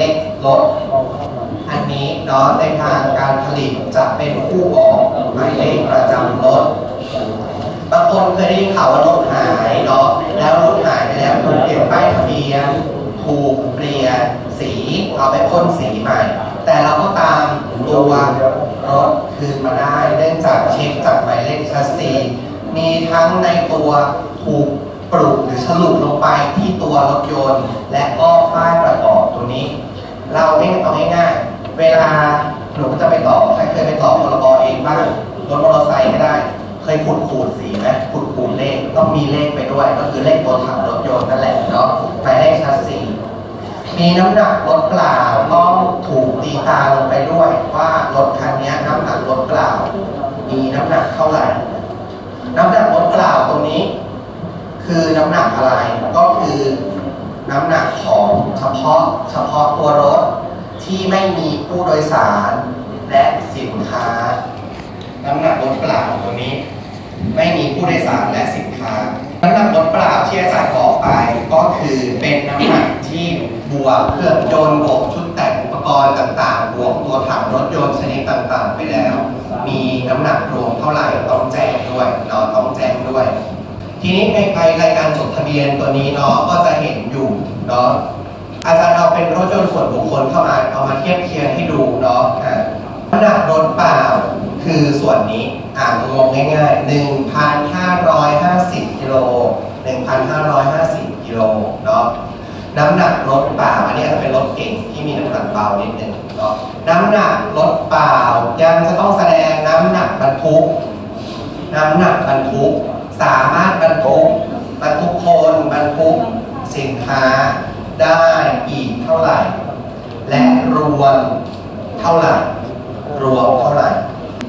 เลขรถอันนี้เนาะในทางการผลิตจะเป็นคู่บอกหมายเลขประจำรถบางคนเคยได้ยินข่าวว่ารถหายเนาะแล้วรถหายไปแล้วถูกเปลี่ยนป้ายทะเบียนถูกเปลี่ยนสีเอาไปพ่นสีใหม่ แต่เราก็ตามตัวรถคืนมาได้เนื่องจากเช็คจากหมายเลขชัสซีมีทั้งในตัวถูกปลูกหรือฉลุลงไปที่ตัวรถยนต์ และก็ป้ายประกอบตัวนี้ เราไม่เอาง่ายๆเวลาหนูจะไปต่อใครเคยไปต่อพรบเองบ้างรถมอเตอร์ไซค์ก็ได้ เคยขูดขูดสีไหมขูดขูดเลขต้องมีเลขไปด้วย ก็คือเลขตัวถังรถยนต์นั่นแหละเนาะหมายเลขชัสซีมีน้ำหนักรถเปล่าต้องถูกตีตาลงไปด้วยว่ารถคันนี้น้ำหนักรถเปล่า มีน้ำหนักเท่าไหร่ น้ำหนักรถเปล่าตรงนี้ คือน้ำหนักอะไรก็คือน้ำหนักของเฉพาะเฉพาะตัวร ที่ไม่มีผู้โดยสารและสินค้า น้ำหนักรถเปล่าตัวนี้ ไม่มีผู้โดยสารและสินค้า น้ำหนักรถเปล่าที่อาจารย์บอกไป ก็คือเป็นน้ำหนักที่บวกเครื่องยนต์บวกชุดแต่งอุปกรณ์ต่างๆ บวกตัวถังรถยนต์ชนิดต่างๆ ไปแล้ว มีน้ำหนักรวมเท่าไหร่ต้องแจ้งด้วยเนาะต้องแจ้งด้วย ทีนี้ในใบรายการจดทะเบียนตัวนี้เนาะก็จะเห็นอยู่เนาะ อาจารย์เอาเป็นรถยนต์ส่วนบุคคลเข้ามาเอามาเทียบเคียงให้ดูเนาะอะน้ำหนักรถเปล่าคือส่วนนี้อ่านงงง่ายๆ 1,550กิโล1,550กิโลเนาะน้ำหนักรถเปล่าอันนี้จจะเป็นรถเก่งที่มีน้ำหนักเบานิดนึงเนาะน้ำหนักรถเปล่ายังจะต้องแสดงน้ำหนักบรรทุก น้ำหนักบรรทุก สามารถบรรทุกบรรทุกคนบรรทุกสินค้า ได้อีกเท่าไหร่ และรวมเท่าไหร่ รวมเท่าไหร่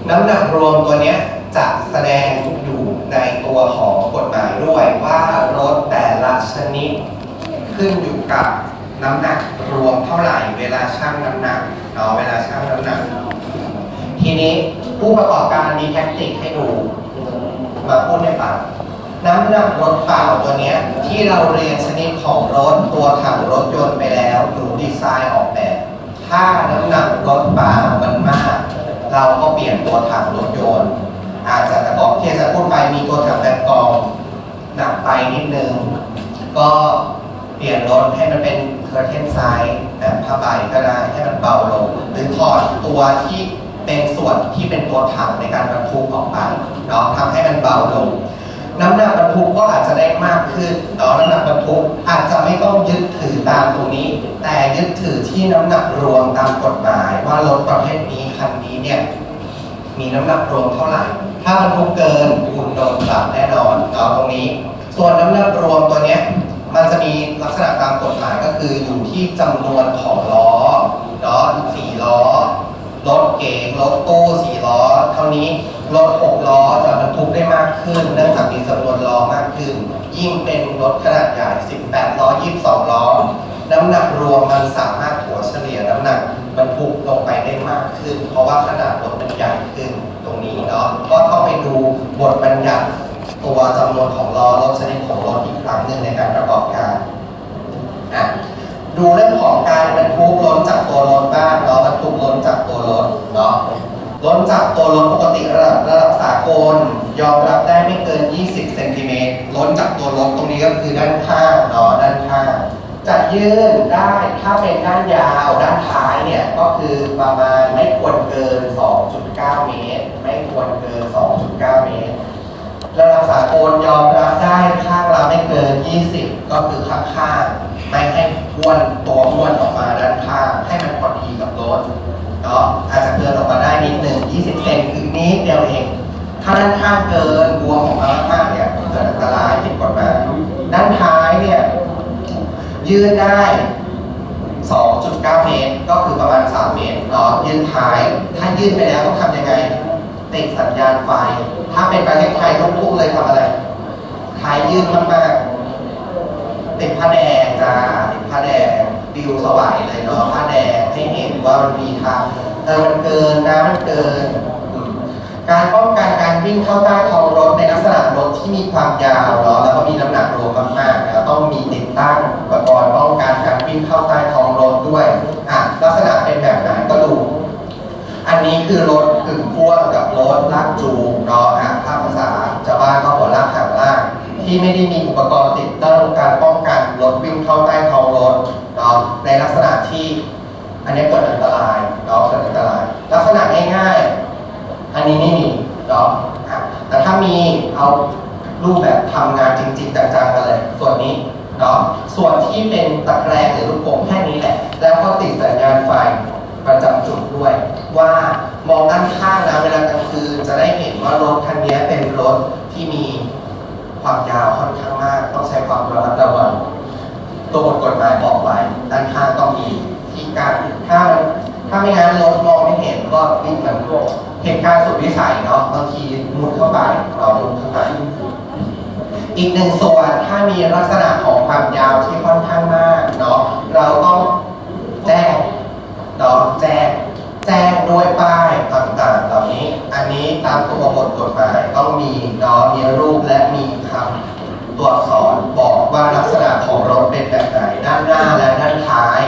น้ำหนักรวมตัวเนี้ยจะแสดงอยู่ในตัวของกฎหมายด้วยว่ารถแต่ละชนิด ขึ้นอยู่กับน้ำหนักรวมเท่าไหร่ เวลาชั่งน้ำหนักเนาะเวลาชั่งน้ำหนัก ทีนี้ผู้ประกอบการมีแท็กติกให้ดู มาพูดให้ฟัง น้ำหนักรถเปล่าตัวนี้ที่เราเรียนชนิดของรถตัวถังรถยนต์ไปแล้วหนูดีไซน์ออกแบบ ถ้าน้ำหนักรถเปล่ามันมาก เราก็เปลี่ยนตัวถังรถยนต์ อาจจะแต่บอกที่จะพูดไปมีตัวถังแบบกรองหนักไปนิดนึง ก็เปลี่ยนรถให้มันเป็นเคอร์เทนไซส์แบบผ้าใบก็ได้ให้มันเบาลง หรือถอดตัวที่เป็นส่วนที่เป็นตัวถังในการบรรทุกออกไปเนาะทำให้มันเบาลง น้ำหนักบรรทุกก็อาจจะได้มากขึ้นเนาะน้ำหนักบรรทุกอาจจะไม่ต้องยึดถือตามตรงนี้ แต่ยึดถือที่น้ำหนักรวมตามกฎหมาย ว่ารถประเภทนี้คันนี้เนี่ยมีน้ำหนักรวมเท่าไหร่ ถ้าบรรทุกเกินคุณโดนปรับแน่นอนเนาะตรงนี้ ส่วนน้ำหนักรวมตัวเนี้ยมันจะมีลักษณะตามกฎหมายก็คืออยู่ที่จำนวนของล้อเนาะสี่ล้อรถเก๋งรถตู้สี่ล้อ เท่านี้ รถหกล้อจะบรรทุกได้มากขึ้น เนื่องจากมีจำนวนล้อมากขึ้น ยิ่งเป็นรถขนาดใหญ่ 18 ล้อ 22 ล้อ น้ำหนักรวมมันสามารถถัวเฉลี่ยน้ำหนักบรรทุกลงไปได้มากขึ้น เพราะว่าขนาดรถมันใหญ่ขึ้นตรงนี้เนาะก็ต้องไปดูบทบัญญัติตัวจำนวนของล้อรถชนิดของรถอีกครั้งหนึ่งในการประกอบการอะดูเรื่องของการบรรทุกล้นจากตัวรถบ้างเนาะบรรทุกล้นจากตัวรถเนาะ ล้นจากตัวรถปกติระดับระดับสากลยอมรับได้ไม่เกิน 20 เซนติเมตร ล้นจากตัวรถตรงนี้ก็คือด้านข้างเนาะด้านข้างจะยื่นได้ถ้าเป็นด้านยาวด้านท้ายเนี่ยก็คือประมาณไม่ควรเกิน 2.9 เมตร ไม่ควรเกิน 2.9 เมตร ระดับสากลยอมรับได้ข้างละไม่เกิน 20 ก็คือข้างข้างไม่ให้อ้วนตัวอ้วนออกมาด้านข้างให้มันพอดีกับรถ นาะอาจจะเกินออกมาได้นิดหนึ่ง20เซนคือนิดเดียวเอง ถ้าด้านข้างเกินบวมออกมามากๆเนี่ยเกิดอันตรายผิดกฎหมายด้านท้ายเนี่ยยืดได้ 2.9 เมตร ก็คือประมาณ 3 เมตรเนาะยืดท้าย ถ้ายืดไปแล้วต้องทำยังไงติดสัญญาณไฟ ถ้าเป็นประเทศไทยลูกทุ่งเลยทำอะไรท้ายยืดมากๆติดผ้าแดงจ้าติดผ้าแดง ดิวสวายเลยเนาะผ้าแดงให้เห็นว่ามันมีทางเออมันเกินนะมันเกิน การป้องกันการวิ่งเข้าใต้ท้องรถในลักษณะรถที่มีความยาวเนาะแล้วก็มีน้ำหนักรวมมากๆต้องมีติดตั้งอุปกรณ์ป้องกันการวิ่งเข้าใต้ท้องรถด้วยอะลักษณะเป็นแบบไหนก็ดู อันนี้คือรถกึ่งพ่วงกับรถลากจูงเนาะอะถ้าภาษาชาวบ้านก็หัวลากหางลากที่ไม่ได้มีอุปกรณ์ติดตั้งการป้องกันรถวิ่งเข้าใต้ท้องรถ ในลักษณะที่อันนี้เกิดอันตรายเนาะเกิดอันตราย ลักษณะง่ายๆ อันนี้ไม่มีเนาะแต่ถ้ามีเอารูปแบบทำงานจริงๆจังๆกันเลย ส่วนนี้เนาะส่วนที่เป็นตะแกรงหรือลูกโป่งแค่นี้แหละ แล้วก็ติดสัญญาณไฟประจำจุดด้วย ว่ามองด้านข้างนะเวลากลางคืนจะได้เห็นว่ารถคันนี้เป็นรถที่มีความยาวค่อนข้างมาก ต้องใช้ความระมัดระวัง ตัวบทกฎหมายบอกไว้ด้านข้างต้องมีที่การถ้ามันถ้าไม่งั้นรถมองไม่เห็นก็วิ่งเหมือนเหตุการณ์สุดวิสัยเนาะบางทีมุดเข้าไปเรามุดเข้าไปอีกหนึ่งส่วนถ้ามีลักษณะของความยาวที่ค่อนข้างมากเนาะเราต้องแจ้งเนาะแจ้งแจ้งด้วยป้ายต่างๆเหล่านี้ อันนี้ตามตัวบทกฎหมายต้องมีเนาะมีรูปและมีคำ ตัวอักษรบอกว่าลักษณะของรถเป็นแบบไหนด้านหน้าและด้านท้าย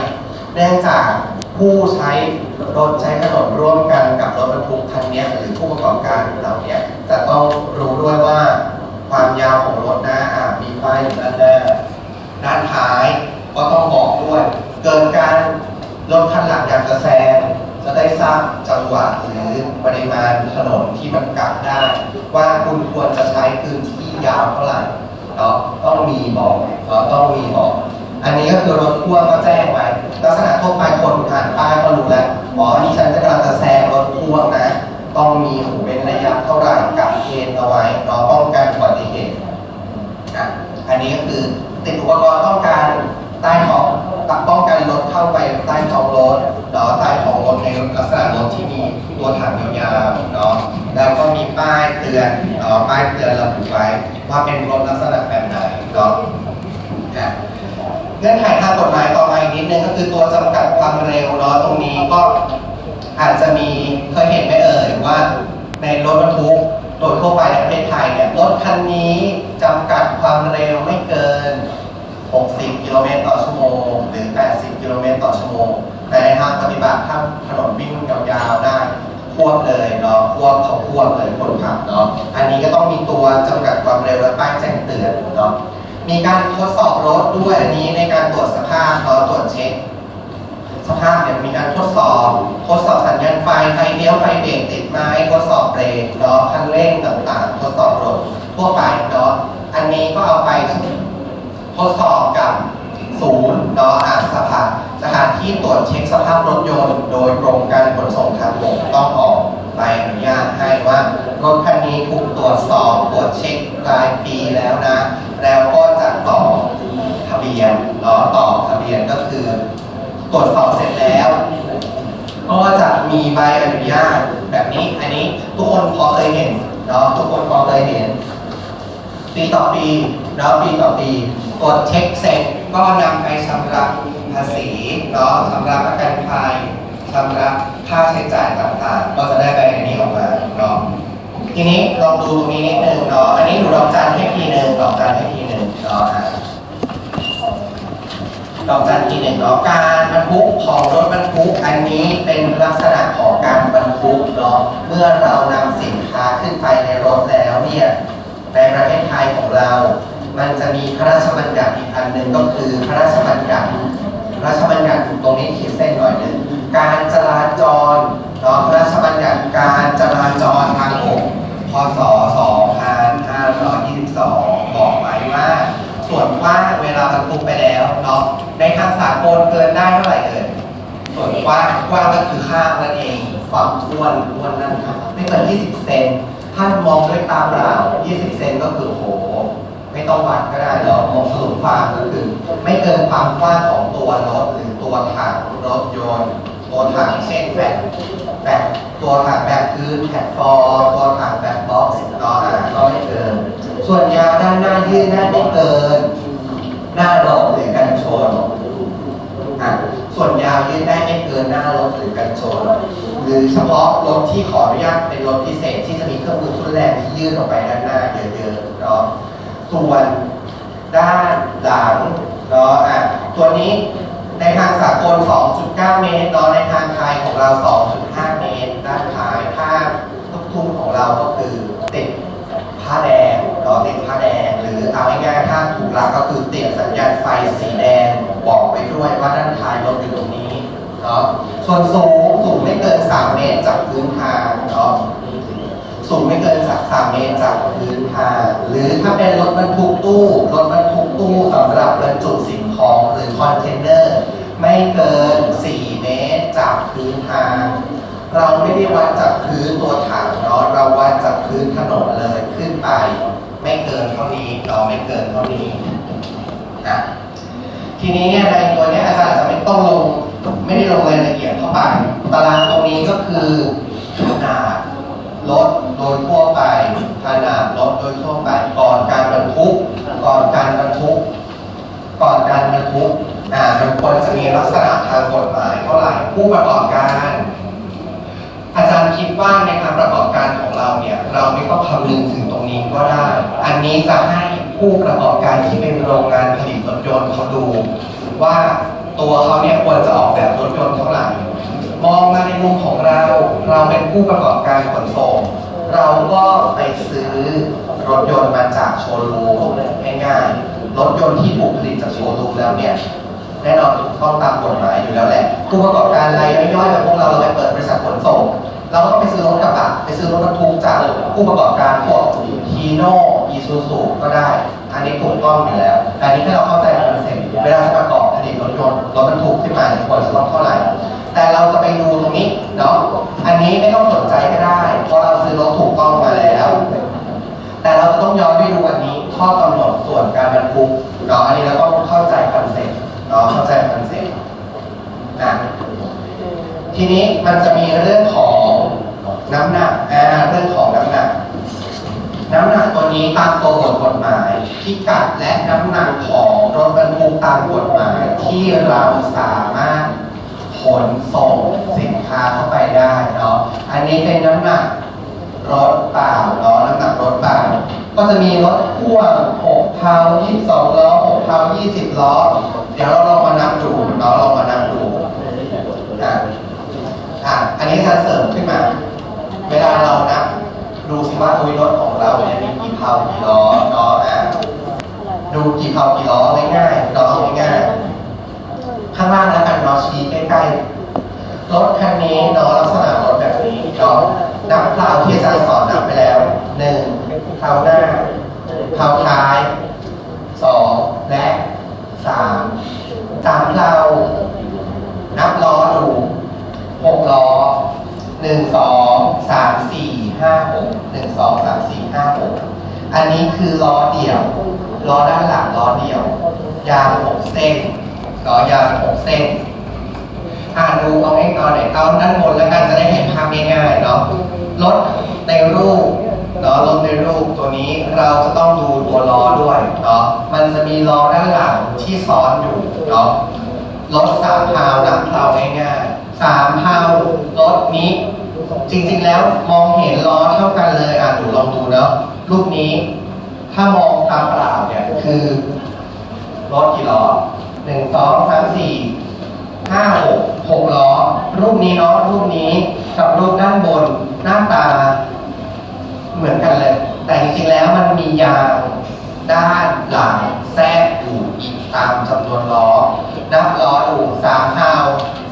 เนื่องจากผู้ใช้รถใช้ถนนร่วมกันกับรถบรรทุกคันนี้หรือผู้ประกอบการเหล่าเนี้ยจะต้องรู้ด้วยว่าความยาวของรถนะอะมีป้ายอยู่ด้านหน้าด้านท้ายก็ต้องบอกด้วย เกินการรถคันหลังอยากจะแซงจะได้ทราบจังหวะหรือปริมาณถนนที่มันกลับได้ว่าคุณควรจะใช้พื้นที่ยาวเท่าไหร่ ต้องมีบอกเนาะต้องมีบอก อันนี้ก็คือรถพ่วงก็แจ้งไว้ลักษณะทั่วไปคนอ่านป้ายก็รู้แล้วอ๋อนี่ฉันจะกำลังจะแซงรถพ่วงนะต้องมีหูเว้นระยะเท่าไหร่กับเกณฑ์เอาไว้เนาป้องกันอุบัติเหตุอะอันนี้ก็คือติดอุปกรณ์ป้องกันใต้ท้องตัดป้องกันรถเข้าไปใต้ท้องรถเนาะใต้ท้องรถในลักษณะรถที่มีตัวถังยาวๆเนาะแล้วก็มีป้ายเตือนเนาะป้ายเตือนระบุไว้ว่าเป็นรถลักษณะแบบไหนเนาะอะเงื่อนไขทาง กฎหมายต่อมาอีกนิดนึงก็คือตัวจำกัดความเร็วเนาะตรงนี้ก็อาจจะมีเคยเห็นไหมเอ่ยว่า ในรถบรรทุกโดยทั่วไปในประเทศไทยเนี่ยรถคันนี้จำกัดความเร็วไม่เกิน 60 กิโลเมตรต่อชั่วโมงหรือ 80 กิโลเมตรต่อชั่วโมงแต่ในทางปฏิบัติถ้าถนนวิ่งยาวๆได้ควบเลยเนาะควบเขาควบเลยคนขับเนาะอันนี้ก็ต้องมีตัวจำกัดความเร็วและป้ายแจ้งเตือนเนาะ มีการทดสอบรถด้วยอันนี้ในการตรวจสภาพเนตรวจเช็ค สภาพเนี่ยมีการทดสอบทดสอบสัญญาณไฟไฟเลี้ยวไฟเบรกติดไหมทดสอบเบรกเนาะคันเร่งต่างๆ ทดสอบรถทั่วไปเนาะอันนี้ก็เอาไปทดสอบกับศูนย์เนาะอาสภาสถานที่ตรวจเช็คสภาพรถยนต์ โดยกรมการขนส่งทางบกต้องออกใบอนุญาตให้ว่ารถคันนี้ถูกตรวจสอบตรวจเช็ครายปีแล้วนะ แล้วก็ เบียนเนาะต่อทะเบียนก็คือ ตรวจสอบเสร็จแล้ว ก็จะมีใบอนุญาตแบบนี้ อันนี้ทุกคนพอเคยเห็นเนาะทุกคนพอเคยเห็น ปีต่อปีเนาะปีต่อปีตรวจเช็คเสร็จก็นำไปชำระภาษีเนาะชำระประกันภัยชำระค่าใช้จ่ายต่างๆ ก็จะได้ใบอันนี้ออกมาเนาะทีนี้ลองดูตรงนี้นิดนึงเนาะ อันนี้หนูลองจานให้ทีหนึ่งลองจานให้ทีหนึ่งเนาะ ดอกจันทีหนึ่งเนาะการบรรทุกของรถบรรทุกอันนี้เป็นลักษณะของการบรรทุกเนาะเมื่อเรานำสินค้าขึ้นไปในรถแล้วเนี่ยในประเทศไทยของเรา มันจะมีพระราชบัญญัติอีกอันหนึ่งก็คือพระราชบัญญัติพระราชบัญญัติตรงนี้ขีดเส้นหน่อยหนึงการจราจรเนาะพระราชบัญญัติการจราจรทางบกพศ2 บอกไว้ว่า ส่วน กว้างเวลาบรรทุกไปแล้วเนาะในทางสากลเกินได้เท่าไหร่เอ่ยส่วนกว้างกว้างก็คือข้างนั่นเอง ความอ้วนอ้วนนั่นครับไม่เกิน 20 เซนถ้านมองด้วยตาเปล่า 20 เซนก็คือโห ไม่ต้องวัดก็ได้หรอกมองสรุปความก็คือ ไม่เกินความกว้างของตัวรถหรือตัวถังรถยนต์ตัวถังเช่นแบบแบบตัวถังแบบพื้นแพลตฟอร์มตัวถังแบบบ็อกซ์เนาะอะก็ไม่เกินส่วนยาวด้านหน้ายืดได้ไม่เกิน หน้ารถหรือกันชนอะส่วนยาวยืดได้ไม่เกินหน้ารถหรือกันชน หรือเฉพาะรถที่ขออนุญาตเป็นรถพิเศษที่จะมีเครื่องมือทุนแรงที่ยื่นออกไปด้านหน้าเยอะๆเนาะส่วนด้านหลังเนาะอะตัวนี้ในทางสากล 2.9 เมตรเนาะในทางไทยของเรา 2.5 เมตร ด้านท้ายผ้าทุกทุ่งของเราก็คือติดผ้าแดงเนาะติดผ้าแดง เอาง่ายๆถ้าถูกหลักก็คือติดสัญญาณไฟสีแดงบอกไปด้วยว่าด้านท้ายรถอยู่ตรงนี้เนาะส่วนสูงสูงไม่เกิน 3 เมตรจากพื้นทางเนาะสูงไม่เกินสัก3เมตรจากพื้นทางหรือถ้าเป็นรถบรรทุกตู้รถบรรทุกตู้สำหรับบรรจุสิ่งของหรือคอนเทนเนอร์ ไม่เกิน 4 เมตรจากพื้นทางเราไม่ได้วัดจากพื้นตัวถังเนาะเราวัดจากพื้นถนนเลยขึ้นไป ไม่เกินเท่านี้เนาะไม่เกินเท่านี้นะทีนี้เนี่ยในตัวเนี้ยอาจารย์จจะไม่ต้องลงไม่ได้ลงรายละเอียดเข้าไปตารางตรงนี้ก็คือขนาดรถโดยทั่วไปขนาดรถโดยทั่วไปก่อนการบรรทุก ก่อนการบรรทุก ก่อนการบรรทุกอ่ามันควรจะมีลักษณะทางกฎหมายเท่าไหร่ผู้ประกอบการ อาจารย์คิดว่าในการประกอบการของเราเนี่ยเราไม่ต้องคำนึงถึงตรงนี้ก็ได้ อันนี้จะให้ผู้ประกอบการที่เป็นโรงงานผลิตรถยนต์เขาดู ว่าตัวเขาเนี่ยควรจะออกแบบรถยนต์เท่าไหร่มองมาในมุมของเราเราเป็นผู้ประกอบการขนส่งเราก็ไปซื้อรถยนต์มาจากโชว์รูมง่ายๆรถยนต์ที่ถูกผลิตจากโชว์รูมแล้วเนี่ย แน่นอนต้องตามกฎหมายอยู่แล้วแหละผู้ประกอบการรายย่อยๆแบบพวกเราเราไปเปิดบริษัทขนส่งเราก็ไปซื้อรถกระบะไปซื้อรถบรรทุกจากผู้ประกอบการพวกทีโน่อีซูซูก็ได้ อันนี้ถูกต้องอยู่แล้วแต่อันนี้ถ้าเราเข้าใจคอนเซ็ปต์เวลาจะประกอบผลิตรถยนต์รถบรรทุกขึ้นมาควรจะต้องเท่าไหร่แต่เราจะไปดูตรงนี้ ทีนี้มันจะมีเรื่องของน้ำหนักอ่าเรื่องของน้ำหนัก น้ำหนักตัวนี้ตามตัวบทกฎหมายพิกัดและน้ำหนักของรถบรรทุกตามกฎหมายที่เราสามารถขนส่งสินค้าเข้าไปได้เนาะอันนี้เป็นน้ำหนักรถเปล่าเนาะน้ำหนักรถเปล่าก็จะมีรถพ่วง6เท้า22ล้อ6เท้า20ล้อ เดี๋ยวเราลองมานับดูเนาะลองมานับดูอะ อะอันนี้จะเสริมขึ้นมา เวลาเรานับดูสิว่าอุ้ยรถของเราเนี่ยมีกี่เท้ากี่ล้อเนาะอะดูกี่เท้ากี่ล้อง่ายๆเนาะง่ายๆข้างล่างแล้วกันเนาะชี้ใกล้ๆรถคันนี้เนาะลักษณะรถแบบนี้เนาะนับเพลาที่อาจารย์สอนนับไปแล้วหนึ่งเพลาหน้าเพลาท้ายสองและสามสามเพลาบล้อดู หกล้อหนึ่งสองสามสี่ห้าหกหนึ่งสองสามสี่ห้าหกอันนี้คือล้อเดี่ยวล้อด้านหลังล้อเดี่ยว ยาวหกเส้นล้อยาวหกเส้นอ่านดูเอาให้เอาไหนเอาด้านบนแล้วกันจะได้เห็นภาพง่ายๆเนาะรถในรูปเนาะรถในรูปตัวนี้เราจะต้องดูตัวล้อด้วยเนาะมันจะมีล้อด้านหลังที่ซ้อนอยู่เนาะรถสามเพานับเพาง่ายๆ สามเพารถนี้ จริงๆแล้วมองเห็นล้อเท่ากันเลยอะดูลองดูเนาะรูปนี้ ถ้ามองตามเปล่าเนี่ยคือรถกี่ล้อหนึ่งสองสามสี่ห้าหกหกล้อ รูปนี้เนาะรูปนี้กับรูปด้านบนหน้าตา เหมือนกันเลย แต่จริงๆแล้วมันมียางด้านหลังแทรกอยู่ตามจำนวนล้อ นับล้อดูสามเท้า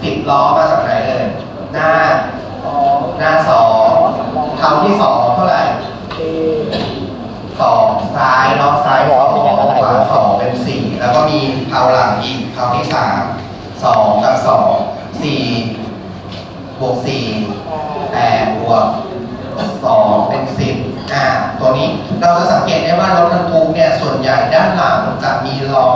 สิบล้อมาจากไหนเลยหน้าหน้าสองเท้าที่สองเท่าไหร่สองซ้ายเนาะซ้ายสองขวาสองเป็นสี่แล้วก็มีเท้าหลังอีกเท้าที่สามสองกับสองสี่บวกสี่แปดบวกสองเป็นสิบอ่าตัวนี้เราจะสังเกตได้ว่ารถบรรทุกเนี่ยส่วนใหญ่ด้านหลังจะมีล้อ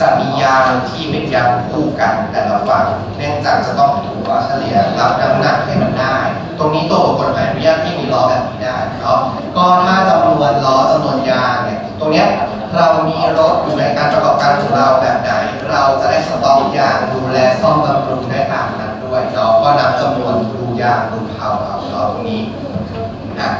จะมียางที่เป็นยางคู่กันแต่ละฝั่งเนื่องจากจะต้องถูกว่าเฉลี่ยรับน้ำหนักให้มันได้ ตรงนี้ตัวกฎหมายอนุญาตให้มีล้อแบบนี้ได้ครับก็ถ้าจำนวนล้อจำนวนยางเนี่ยตรงเนี้ยเรามีรถอยู่ในการประกอบการของเราแบบไหน เราจะได้สต็อกยางดูแลซ่อมบำรุงได้ตามนั้นด้วยเนาะก็นับจำนวนดูยางดูเผาเอาเนาตรงนี้นะ